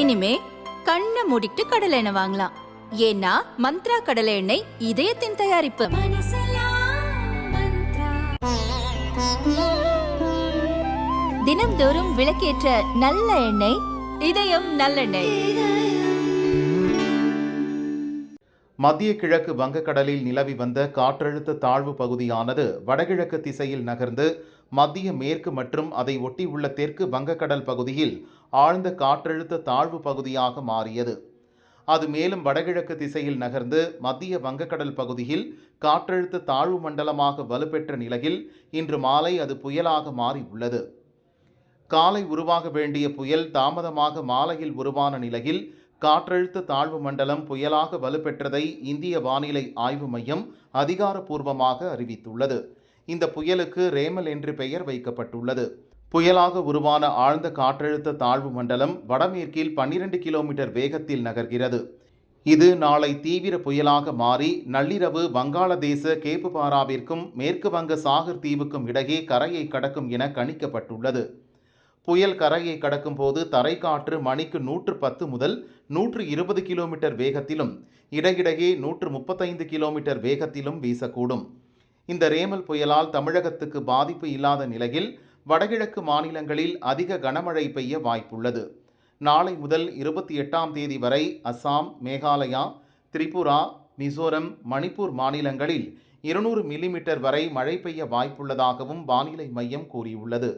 இனிமே கண்ணை மூடிட்டு கடலை எண்ணெய் வாங்கலாம். ஏன்னா மந்த்ரா கடலை எண்ணெய் இதயத்தின் தயாரிப்பு. தினம்தோறும் விளக்கேற்ற நல்ல எண்ணெய் இதயம் நல்லெண்ணெய். மத்திய கிழக்கு வங்கக்கடலில் நிலவி வந்த காற்றழுத்த தாழ்வு பகுதியானது வடகிழக்கு திசையில் நகர்ந்து மத்திய மேற்கு மற்றும் அதை ஒட்டியுள்ள தெற்கு வங்கக்கடல் பகுதியில் ஆழ்ந்த காற்றழுத்த தாழ்வு பகுதியாக மாறியது. அது மேலும் வடகிழக்கு திசையில் நகர்ந்து மத்திய வங்கக்கடல் பகுதியில் காற்றழுத்த தாழ்வு மண்டலமாக வலுப்பெற்ற நிலையில் இன்று மாலை அது புயலாக மாறியுள்ளது காலை உருவாக வேண்டிய புயல் தாமதமாக மாலையில் உருவான நிலையில் காற்றழுத்த தாழ்வு மண்டலம் புயலாக வலுப்பெற்றதை இந்திய வானிலை ஆய்வு மையம் அதிகாரப்பூர்வமாக அறிவித்துள்ளது. இந்த புயலுக்கு ரேமல் என்று பெயர் வைக்கப்பட்டுள்ளது. புயலாக உருவான ஆழ்ந்த காற்றழுத்த தாழ்வு மண்டலம் வடமேற்கில் 12 கிலோமீட்டர் வேகத்தில் நகர்கிறது. இது நாளை தீவிர புயலாக மாறி நள்ளிரவு வங்காளதேச கேப்புபாராவிற்கும் மேற்கு வங்க சாகர் தீவுக்கும் இடையே கரையை கடக்கும் என கணிக்கப்பட்டுள்ளது. புயல் கரையை கடக்கும் போது தரைக்காற்று மணிக்கு நூற்று பத்து முதல் நூற்று இருபது கிலோமீட்டர் வேகத்திலும் இடையிடையே நூற்று முப்பத்தைந்து கிலோமீட்டர் வேகத்திலும் வீசக்கூடும். இந்த ரேமல் புயலால் தமிழகத்துக்கு பாதிப்பு இல்லாத நிலையில் வடகிழக்கு மாநிலங்களில் அதிக கனமழை பெய்ய வாய்ப்புள்ளது. நாளை முதல் இருபத்தி எட்டாம் தேதி வரை அஸ்ஸாம் மேகாலயா திரிபுரா மிசோரம் மணிப்பூர் மாநிலங்களில் இருநூறு மில்லிமீட்டர் வரை மழை பெய்ய வாய்ப்புள்ளதாகவும் வானிலை மையம் கூறியுள்ளது.